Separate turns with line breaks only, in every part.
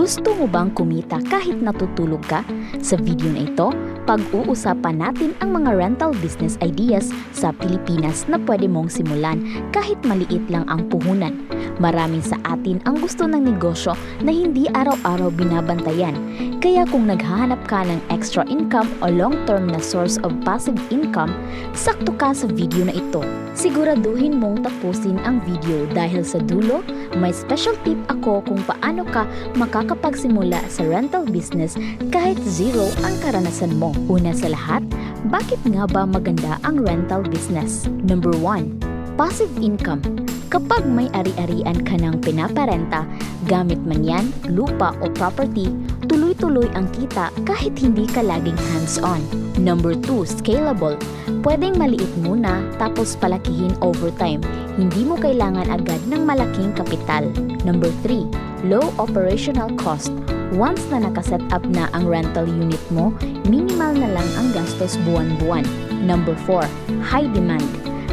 Gusto mo bang kumita kahit natutulog ka? Sa video na ito, pag-uusapan natin ang mga rental business ideas sa Pilipinas na pwede mong simulan kahit maliit lang ang puhunan. Maraming sa atin ang gusto ng negosyo na hindi araw-araw binabantayan. Kaya kung naghahanap ka ng extra income o long-term na source of passive income, sakto ka sa video na ito. Siguraduhin mong tapusin ang video dahil sa dulo, may special tip ako kung paano ka makakapagsimula sa rental business kahit zero ang karanasan mo. Una sa lahat, bakit nga ba maganda ang rental business? Number 1. Passive income. Kapag may ari-arian ka ng pinaparenta, gamit man yan, lupa o property, tuloy-tuloy ang kita kahit hindi ka laging hands-on. Number 2, scalable. Pwedeng maliit muna tapos palakihin over time. Hindi mo kailangan agad ng malaking kapital. Number 3, low operational cost. Once na nakaset up na ang rental unit mo, minimal na lang ang gastos buwan-buwan. Number 4, high demand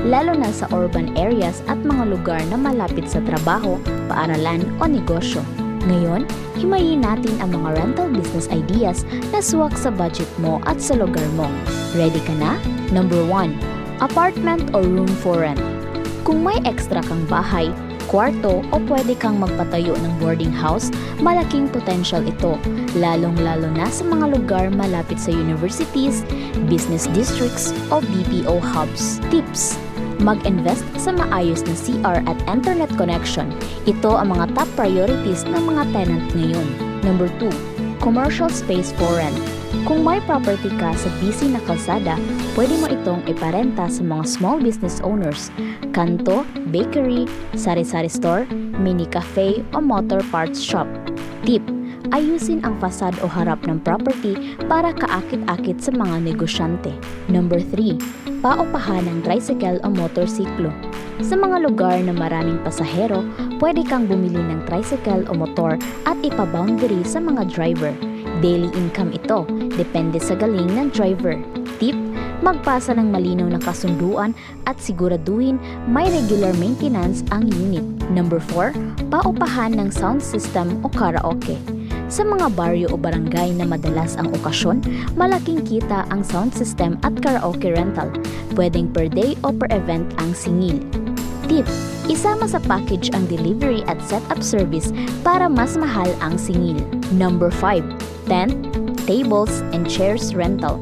lalo na sa urban areas at mga lugar na malapit sa trabaho, paaralan o negosyo. Ngayon, himayin natin ang mga rental business ideas na suwak sa budget mo at sa lugar mo. Ready ka na? Number 1. Apartment or room for rent. Kung may extra kang bahay, kwarto o pwede kang magpatayo ng boarding house, malaking potential ito, lalong-lalo na sa mga lugar malapit sa universities, business districts o BPO hubs. Tips Mag-invest sa maayos na CR at internet connection. Ito ang mga top priorities ng mga tenant ngayon. Number 2. Commercial space for rent. Kung may property ka sa busy na kalsada, pwede mo itong iparenta sa mga small business owners, kanto, bakery, sari-sari store, mini cafe o motor parts shop. Tip, ayusin ang fasad o harap ng property para kaakit-akit sa mga negosyante. Number 3. Paupahan ng tricycle o motorsiklo. Sa mga lugar na maraming pasahero, pwede kang bumili ng tricycle o motor at ipaboundary sa mga driver. Daily income ito, depende sa galing ng driver. Tip, magpasa ng malinaw na kasunduan at siguraduhin may regular maintenance ang unit. Number 4, paupahan ng sound system o karaoke. Sa mga baryo o barangay na madalas ang okasyon, malaking kita ang sound system at karaoke rental. Pwedeng per day o per event ang singil. Tip, isama sa package ang delivery at setup service para mas mahal ang singil. Number 5, tent, tables, and chairs rental.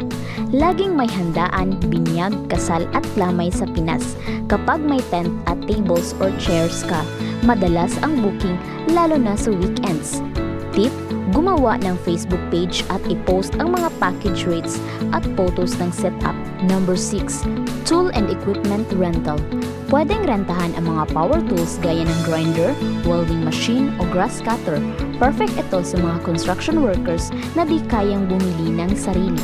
Laging may handaan, binyag, kasal at lamay sa Pinas. Kapag may tent at tables or chairs ka, madalas ang booking lalo na sa weekends. Tip, gumawa ng Facebook page at i-post ang mga package rates at photos ng setup. Number 6. Tool and equipment rental. Pwedeng rentahan ang mga power tools gaya ng grinder, welding machine o grass cutter. Perfect ito sa mga construction workers na di kayang bumili ng sarili.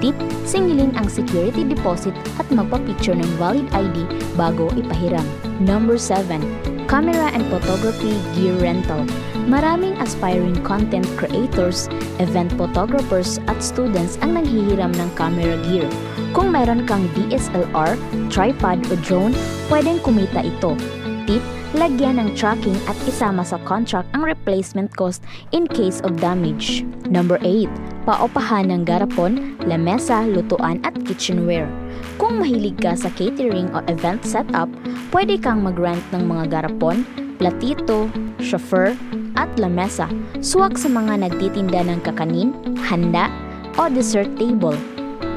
Tip, singilin ang security deposit at magpa-picture ng valid ID bago ipahiram. Number 7. Camera and photography gear rental. Maraming aspiring content creators, event photographers at students ang nanghihiram ng camera gear. Kung meron kang DSLR, tripod o drone, pwedeng kumita ito. Tip, lagyan ng tracking at isama sa contract ang replacement cost in case of damage. Number 8. Paupahan ng garapon, lamesa, lutuan at kitchenware. Kung mahilig ka sa catering o event setup, pwede kang mag-rent ng mga garapon, platito, chauffeur, at lamesa. Suwak sa mga nagtitinda ng kakanin, handa, o dessert table.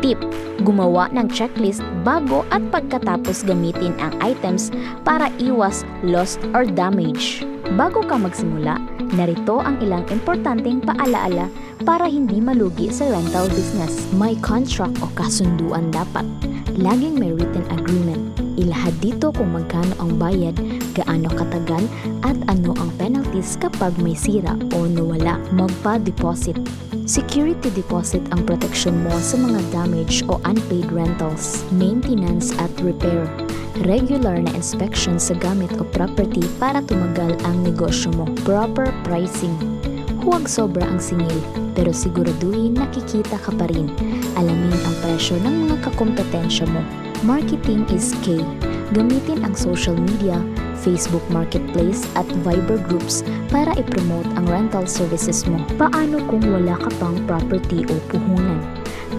Tip, gumawa ng checklist bago at pagkatapos gamitin ang items para iwas lost or damage. Bago ka magsimula, narito ang ilang importanteng paalaala para hindi malugi sa rental business. May contract o kasunduan dapat. Laging may written agreement. Ilahad dito kung magkano ang bayad, gaano katagal, at ano ang penalties kapag may sira o nawala. Magpa-deposit. Security deposit ang protection mo sa mga damage o unpaid rentals, maintenance at repair. Regular na inspection sa gamit o property para tumagal ang negosyo mo. Proper pricing. Huwag sobra ang singil, pero siguraduhin nakikita ka pa rin. Alamin ang presyo ng mga kakompetensya mo. Marketing is key. Gamitin ang social media, Facebook Marketplace at Viber groups para i-promote ang rental services mo. Paano kung wala ka pang property o puhunan?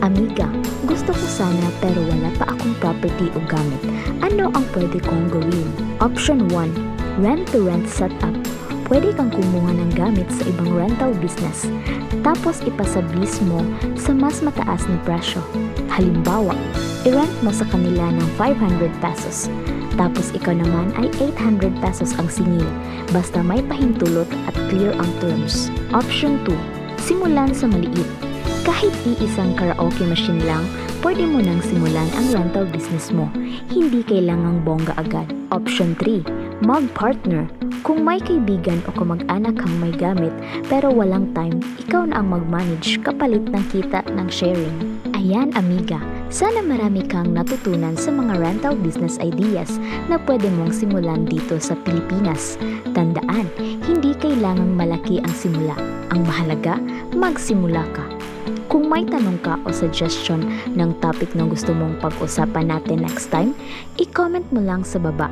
Amiga, gusto ko sana pero wala pa akong property o gamit. Ano ang pwede kong gawin? Option 1. Rent-to-rent setup. Pwede kang kumuha ng gamit sa ibang rental business, tapos ipasablis mo sa mas mataas na presyo. Halimbawa, i-rent mo sa kanila ng 500 pesos, tapos ikaw naman ay 800 pesos ang singil, basta may pahintulot at clear ang terms. Option 2. Simulan sa maliit. Kahit iisang karaoke machine lang, pwede mo nang simulan ang rental business mo. Hindi kailangang bongga agad. Option 3. Mag-partner. Kung may kaibigan o kamag-anak kang may gamit pero walang time, ikaw na ang mag-manage kapalit ng kita ng sharing. Ayan amiga, sana marami kang natutunan sa mga rental business ideas na pwede mong simulan dito sa Pilipinas. Tandaan, hindi kailangang malaki ang simula. Ang mahalaga, magsimula ka. Kung may tanong ka o suggestion ng topic na gusto mong pag-usapan natin next time, i-comment mo lang sa baba.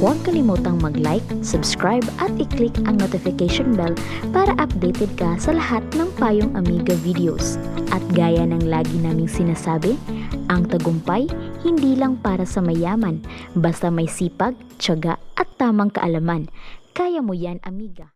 Huwag kalimutang mag-like, subscribe at i-click ang notification bell para updated ka sa lahat ng Payong Amiga videos. At gaya ng lagi naming sinasabi, ang tagumpay hindi lang para sa mayaman, basta may sipag, tiyaga at tamang kaalaman. Kaya mo yan, amiga.